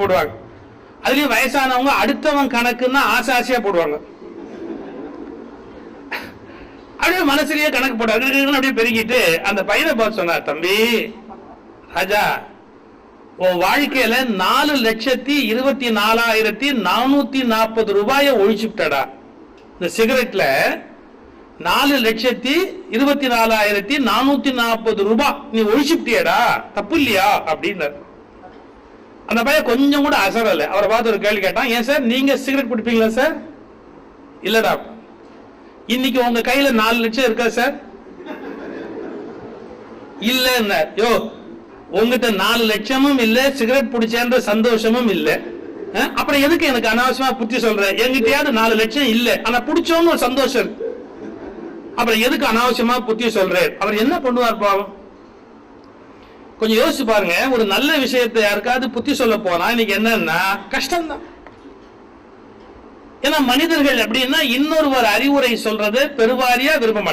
போடுவாங்க. அதுலயும் வயசானவங்க அடுத்தவன் கணக்குன்னா ஆசை ஆசையா போடுவாங்க. அப்படியே மனசுலயே கணக்கு போடுவாங்க. அப்படியே பெருகிட்டு அந்த பையனை பார்த்து சொன்னார் தம்பி ராஜா உன் வாழ்க்கையில நாலு லட்சத்தி இருபத்தி நாலாயிரத்தி நானூத்தி நாற்பது ரூபாய ஒழிச்சுட்டடா இந்த சிகரெட்ல நாலு லட்சத்தி இருபத்தி நாலாயிரத்தி நானூத்தி நாற்பது ரூபாய் நீ ஒழிச்சுட்டியடா தப்பு இல்லையா? அப்படின்னாரு. அந்த பையன் கொஞ்சம் கூட அசரலை. அவரை பார்த்து ஒரு கேள்வி கேட்டான் ஏன் சார் நீங்கள் சிகரெட் பிடிப்பீங்களா சார்? இல்லடா. இன்னைக்கு உங்கள் கையில் நாலு லட்சம் இருக்கா சார்? இல்ல யோ உங்ககிட்ட நாலு லட்சமும் இல்லை சிகரெட் பிடிச்சேன்ற சந்தோஷமும் இல்லை. அப்புறம் எதுக்கு எனக்கு அனாவசியமா புத்தி சொல்ற? என்கிட்டயாவது நாலு லட்சம் இல்ல. ஆனா பிடிச்சோன்னு ஒரு சந்தோஷம். அப்புறம் எதுக்கு அனாவசியமா புத்தி சொல்றேன் அவர் என்ன பண்ணுவார் பாவம்? கொஞ்சம் யோசிச்சு பாருங்க. ஒரு நல்ல விஷயத்தை யாருக்காவது புத்தி சொல்ல போனா இன்னைக்கு என்னன்னா கஷ்டம்தான். ஏன்னா மனிதர்கள் அப்படின்னா இன்னொருவர் அறிவுரை சொல்றது பெருவாரியா விரும்ப மாட்டாங்க.